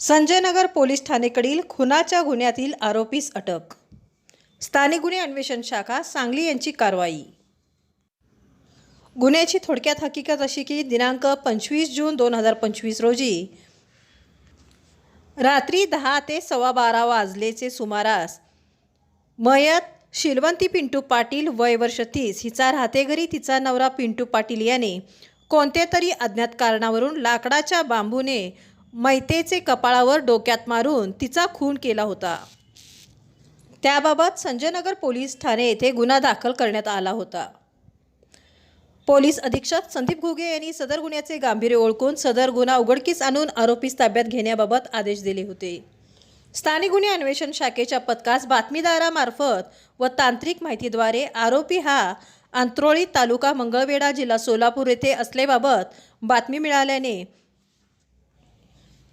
Sanjaynagar police ठाणेकडील खुनाच्या गुन्ह्यातील आरोपीस अटक. स्थानिक गुन्हे अन्वेषण शाखा सांगली यांची कारवाई. गुन्ह्याची थोडक्यात हकीकत अशी की दिनांक पंचवीस जून दोन हजार पंचवीस रोजी रात्री दहा ते सव्वा बारा वाजलेचे सुमारास मयत शिलवंती पिंटू पाटील वय वर्ष तीस हिचा राहते घरी तिचा नवरा पिंटू पाटील याने कोणत्या तरी अज्ञात कारणावरून लाकडाच्या बांबूने मैतेचे कपाळावर डोक्यात मारून तिचा खून केला होता. त्याबाबत संजयनगर पोलीस ठाणे येथे गुन्हा दाखल करण्यात आला होता. पोलीस अधीक्षक संदीप घुगे यांनी सदर गुन्ह्याचे गांभीर्य ओळखून सदर गुन्हा उघडकीस आणून आरोपीस ताब्यात घेण्याबाबत आदेश दिले होते. स्थानिक गुन्हे अन्वेषण शाखेच्या पथकास बातमीदारामार्फत व तांत्रिक माहितीद्वारे आरोपी हा अंत्रोळी तालुका मंगळवेढा जिल्हा सोलापूर येथे असल्याबाबत बातमी मिळाल्याने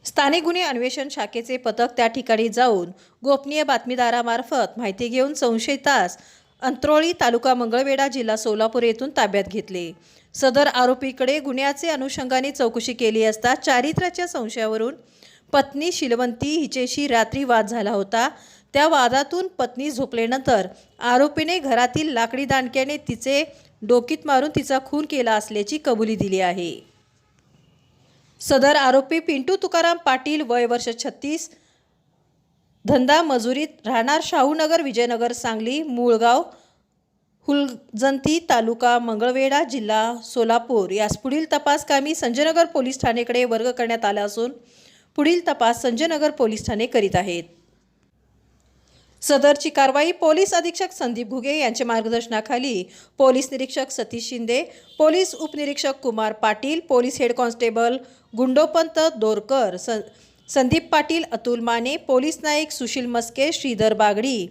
स्थानिक गुन्हे अन्वेषण शाखेचे पथक त्या ठिकाणी जाऊन गोपनीय बातमीदारामार्फत माहिती घेऊन संशयितास अंत्रोळी तालुका मंगळवेढा जिल्हा सोलापूर येथून ताब्यात घेतले. सदर आरोपीकडे गुन्ह्याचे अनुषंगाने चौकशी केली असता चारित्र्याच्या संशयावरून पत्नी शिलवंती हिचेशी रात्री वाद झाला होता. त्या वादातून पत्नी झोपल्यानंतर आरोपीने घरातील लाकडी दांडक्याने तिचे डोकीत मारून तिचा खून केला असल्याची कबुली दिली आहे. सदर आरोपी पिंटू तुकाराम पाटील वय वर्ष छत्तीस धंदा मजुरीत राहणार शाहूनगर विजयनगर सांगली मूळगाव हुलजंती तालुका मंगळवेढा जिल्हा सोलापूर. यास पुढील तपास कामी संजयनगर पोलीस ठाणेकडे वर्ग करण्यात आला असून पुढील तपास संजयनगर पोलीस ठाणे करीत आहेत. सदरची कारवाई पोलीस अधीक्षक संदीप घुगे यांच्या मार्गदर्शनाखाली. पोलीस निरीक्षक सतीश शिंदे पोलीस उपनिरीक्षक Kumar Patil police head constable Gundopant Dorkar स Sandeep Patil Atul Mane police Naik Sushil Maske Shridhar Bagdi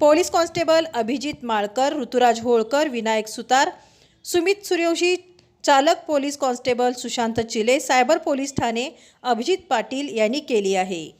police constable Abhijit Malkar Ruturaj Holkar Vinayak Sutar Sumit Suryavanshi चालक police constable Sushant Chile cyber police Thane Abhijit Patil यांनी केली आहे.